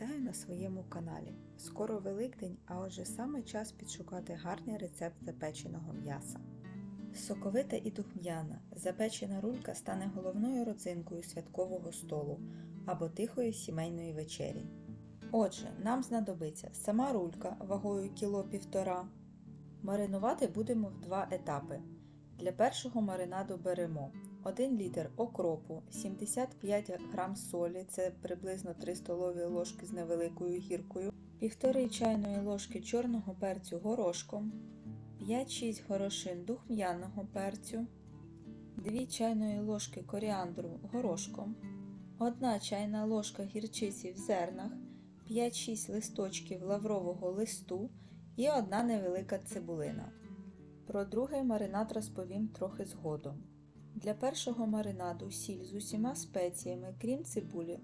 Вітаю на своєму каналі. Скоро Великдень, а отже саме час підшукати гарний рецепт запеченого м'яса. Соковита і духм'яна, запечена рулька стане головною родзинкою святкового столу або тихої сімейної вечері. Отже, нам знадобиться сама рулька вагою кіло півтора. Маринувати будемо в два етапи. Для першого маринаду беремо 1 літр окропу, 75 г солі, це приблизно 3 столові ложки з невеликою гіркою, 1,5 чайної ложки чорного перцю горошком, 5-6 горошин духм'яного перцю, 2 чайної ложки коріандру горошком, 1 чайна ложка гірчиці в зернах, 5-6 листочків лаврового листу і одна невелика цибулина. Про другий маринад розповім трохи згодом. Для першого маринаду сіль з усіма спеціями, крім цибулі,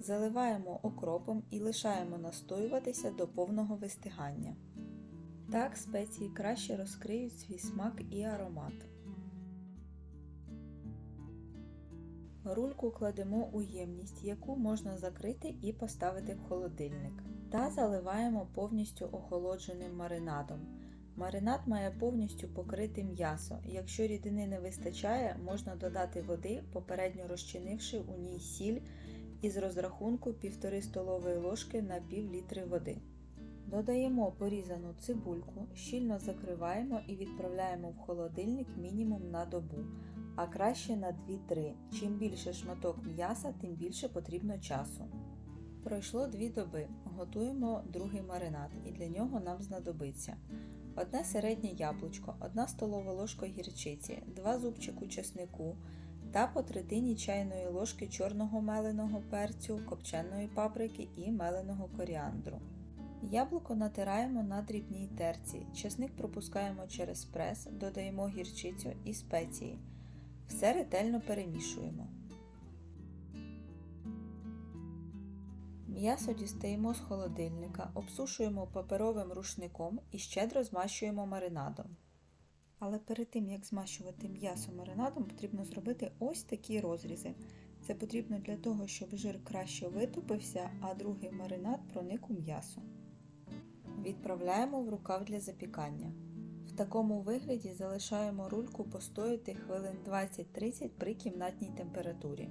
заливаємо окропом і лишаємо настоюватися до повного вистигання. Так спеції краще розкриють свій смак і аромат. Рульку кладемо у ємність, яку можна закрити і поставити в холодильник. Та заливаємо повністю охолодженим маринадом. Маринад має повністю покрити м'ясо. Якщо рідини не вистачає, можна додати води, попередньо розчинивши у ній сіль із розрахунку 1,5 столової ложки на пів літри води. Додаємо порізану цибульку, щільно закриваємо і відправляємо в холодильник мінімум на добу, а краще на 2-3. Чим більше шматок м'яса, тим більше потрібно часу. Пройшло 2 доби. Готуємо другий маринад, і для нього нам знадобиться одне середнє яблучко, 1 столова ложка гірчиці, 2 зубчику чеснику та по третині чайної ложки чорного меленого перцю, копченої паприки і меленого коріандру. Яблуко натираємо на дрібній терці, чесник пропускаємо через прес, додаємо гірчицю і спеції. Все ретельно перемішуємо. М'ясо дістаємо з холодильника, обсушуємо паперовим рушником і щедро змащуємо маринадом. Але перед тим, як змащувати м'ясо маринадом, потрібно зробити ось такі розрізи. Це потрібно для того, щоб жир краще витопився, а другий маринад проник у м'ясо. Відправляємо в рукав для запікання. В такому вигляді залишаємо рульку постояти хвилин 20-30 при кімнатній температурі.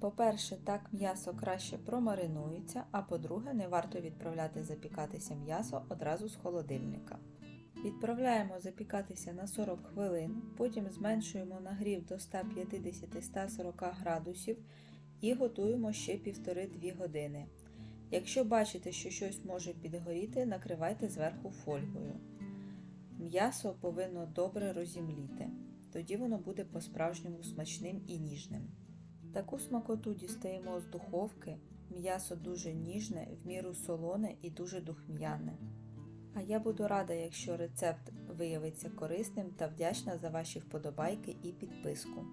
По-перше, так м'ясо краще промаринується, а по-друге, не варто відправляти запікатися м'ясо одразу з холодильника. Відправляємо запікатися на 40 хвилин, потім зменшуємо нагрів до 150-140 градусів і готуємо ще 1,5-2 години. Якщо бачите, що щось може підгоріти, накривайте зверху фольгою. М'ясо повинно добре розімліти, тоді воно буде по-справжньому смачним і ніжним. Таку смакоту дістаємо з духовки, м'ясо дуже ніжне, в міру солоне і дуже духм'яне. А я буду рада, якщо рецепт виявиться корисним та вдячна за ваші вподобайки і підписку.